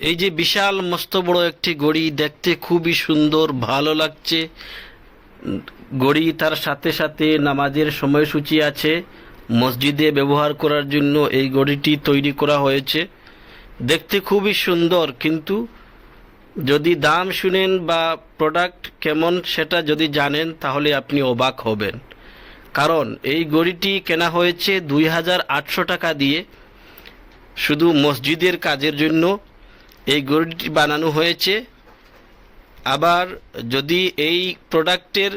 এই যে বিশাল মস্ত বড় একটি গড়ি দেখতে খুবই সুন্দর, ভালো লাগছে। গড়ি তার সাথে সাথে নামাজের সময়সূচি আছে মসজিদে ব্যবহার করার জন্য এই গড়িটি তৈরি করা হয়েছে। দেখতে খুবই সুন্দর, কিন্তু যদি দাম শুনেন বা প্রোডাক্ট কেমন সেটা যদি জানেন তাহলে আপনি অবাক হবেন। কারণ এই গড়িটি কেনা হয়েছে দুই হাজার আটশো টাকা দিয়ে, শুধু মসজিদের কাজের জন্য। এই গড়িটি বানানো হয়েছে। আবার যদি এই প্রোডাক্টের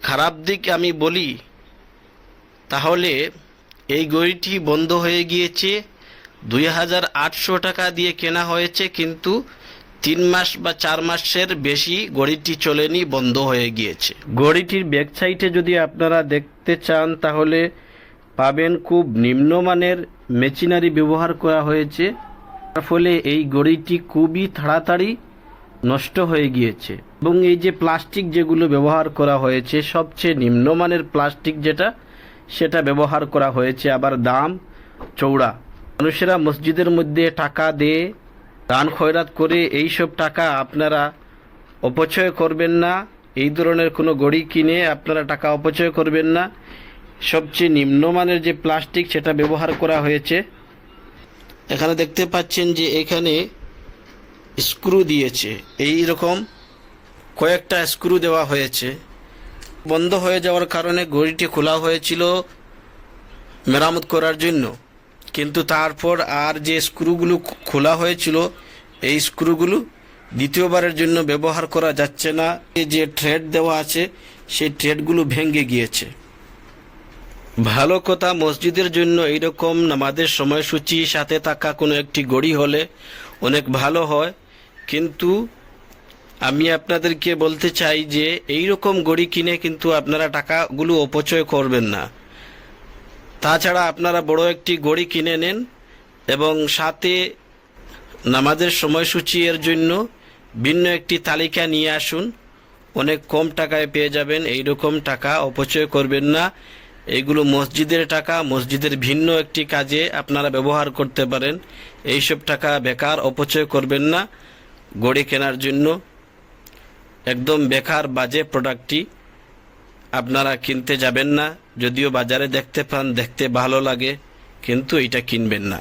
খারাপ দিক আমি বলি, তাহলে এই গড়িটি বন্ধ হয়ে গিয়েছে। দুই হাজার আটশো টাকা দিয়ে কেনা হয়েছে, কিন্তু তিন মাস বা চার মাসের বেশি গড়িটি চলেনি, বন্ধ হয়ে গিয়েছে। গড়িটির ব্যাক সাইডে যদি আপনারা দেখতে চান, তাহলে পাবেন খুব নিম্নমানের মেশিনারি ব্যবহার করা হয়েছে। তার ফলে এই গড়িটি খুবই তাড়াতাড়ি নষ্ট হয়ে গিয়েছে। এবং এই যে প্লাস্টিক যেগুলো ব্যবহার করা হয়েছে, সবচেয়ে নিম্নমানের প্লাস্টিক যেটা, সেটা ব্যবহার করা হয়েছে আবার দাম চৌড়া মানুষেরা মসজিদের মধ্যে টাকা দিয়ে দান খয়রাত করে এই সব টাকা আপনারা অপচয় করবেন না। এই ধরনের কোনো গড়ি কিনে আপনারা টাকা অপচয় করবেন না। সবচেয়ে নিম্নমানের যে প্লাস্টিক, সেটা ব্যবহার করা হয়েছে। এখানে দেখতে পাচ্ছেন যে এখানে স্ক্রু দিয়েছে। এই রকম কয়েকটা স্ক্রু দেওয়া হয়েছে। বন্ধ হয়ে যাওয়ার কারণে ঘড়িটি খোলা হয়েছিল মেরামত করার জন্য। কিন্তু তারপর আর যে স্ক্রুগুলো খোলা হয়েছিল, এই স্ক্রুগুলো দ্বিতীয়বারের জন্য ব্যবহার করা যাচ্ছে না। যে ট্রেড দেওয়া আছে, সেই ট্রেডগুলো ভেঙে গিয়েছে। ভালো কথা, মসজিদের জন্য এইরকম নামাজের সময়সূচি সাথে থাকা কোনো একটি গড়ি হলে অনেক ভালো হয়। কিন্তু আমি আপনাদেরকে বলতে চাই যে এই রকম গড়ি কিনে কিন্তু আপনারা টাকাগুলো অপচয় করবেন না। তাছাড়া আপনারা বড় একটি গড়ি কিনে নেন এবং সাথে নামাজের সময়সূচি এর জন্য ভিন্ন একটি তালিকা নিয়ে আসুন। অনেক কম টাকায় পেয়ে যাবেন এই রকম টাকা অপচয় করবেন না। এইগুলো মসজিদের টাকা, মসজিদের ভিন্ন একটি কাজে আপনারা ব্যবহার করতে পারেন। এইসব টাকা বেকার অপচয় করবেন না, গড়ি কেনার জন্য। একদম বেকার, বাজে প্রোডাক্টটি আপনারা কিনতে যাবেন না, যদিও বাজারে দেখতে পান, দেখতে ভালো লাগে, কিন্তু এটা কিনবেন না।